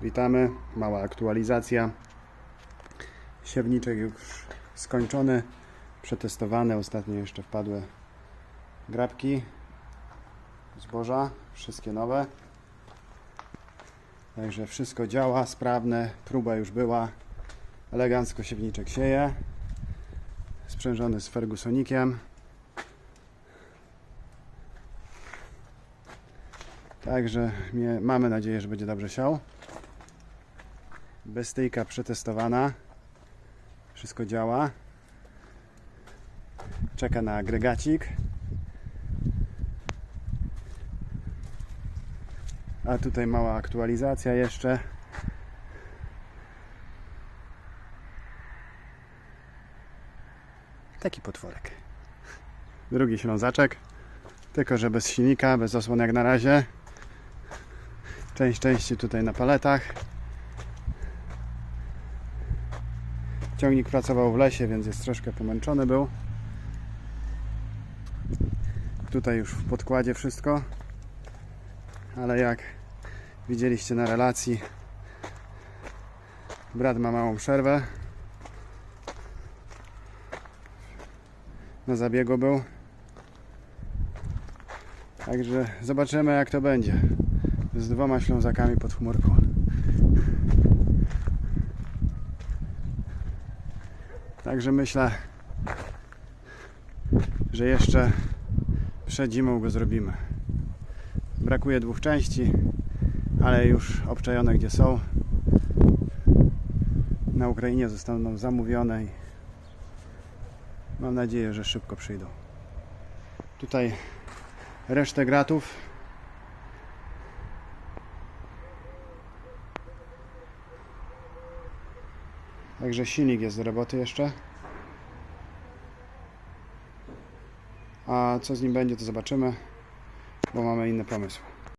Witamy, mała aktualizacja. Siewniczek już skończony, przetestowany. Ostatnio jeszcze wpadły grabki zboża, wszystkie nowe. Także wszystko działa, sprawne, próba już była. Elegancko siewniczek sieje. Sprzężony z Fergusonikiem. Także mamy nadzieję, że będzie dobrze siał. Bestyjka przetestowana. Wszystko działa. Czeka na agregacik. A tutaj mała aktualizacja jeszcze. Taki potworek. Drugi ślązaczek. Tylko, że bez silnika, bez osłon jak na razie. Część części tutaj na paletach. Ciągnik pracował w lesie, więc jest troszkę pomęczony był. Tutaj już w podkładzie wszystko. Ale jak widzieliście na relacji, brat ma małą przerwę. Na zabiegu był. Także zobaczymy jak to będzie z dwoma ślązakami pod chmurką. Także myślę, że jeszcze przed zimą go zrobimy. Brakuje dwóch części, ale już obczajone gdzie są. Na Ukrainie zostaną zamówione i mam nadzieję, że szybko przyjdą. Tutaj resztę gratów Także silnik jest do roboty jeszcze. A co z nim będzie, to zobaczymy, bo mamy inny pomysł.